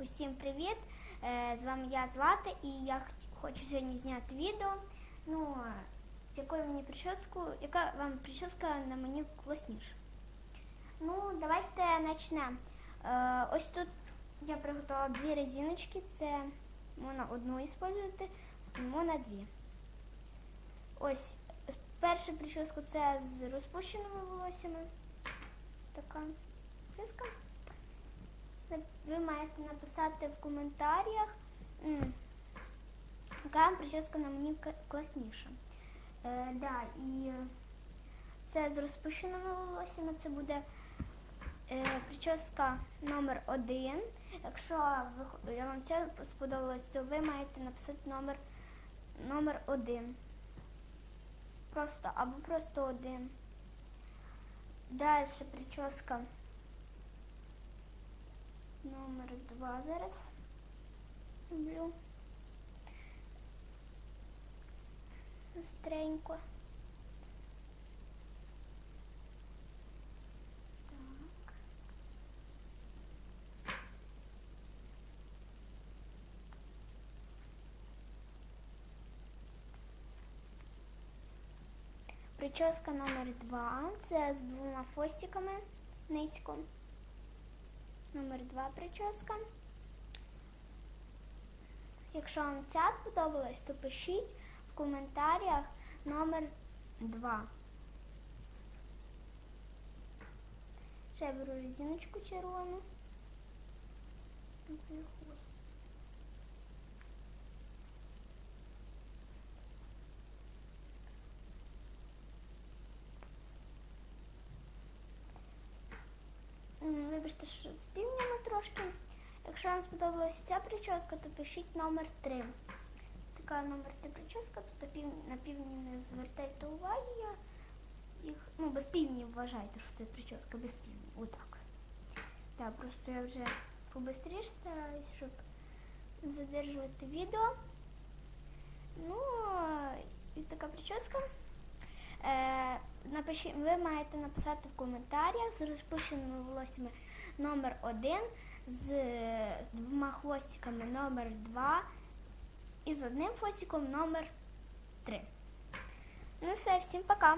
Усім привіт! Е, З вами я Злата і я хочу сьогодні зняти відео. Ну, якою мені прическу, яка вам прическа на мені класніша. Ну, давайте почнемо. Е, Ось тут я приготувала дві резиночки. Це можна одну використовувати, можна дві. Ось перша прическа це з розпущеними волоссями. Така прическа. Ви маєте написати в коментарях, яка прическа на мені класніша. Е, да, і це з розпущеними волоссями, це буде е, прическа номер один. Якщо ви, вам це сподобалось, то ви маєте написати номер, номер один. Просто або просто один. Далі прическа номер два зараз роблю. Быстренько. Так. Прическа номер два. Це з двома фостиками низько. Номер два прическа. Якщо вам ця сподобалась, то пишіть в коментарях номер 2. Ще я беру резиночку червону. Ось. М, Вибачте, що з півнями трошки. Якщо вам сподобалася ця прическа, то пишіть номер 3. Така номер 3 прическа, пів, на півні не звертайте уваги. Я їх, ну, без півні вважайте, що це прическа без півні. Отак. Так, просто я вже побистріше стараюсь, щоб задержувати відео. Ну, і така прическа. Е, напиші, ви маєте написати в коментарях з розпущеними волоссями номер 1, з, двома хвостиками номер 2 і з одним хвостиком номер 3. Ну все, всім пока!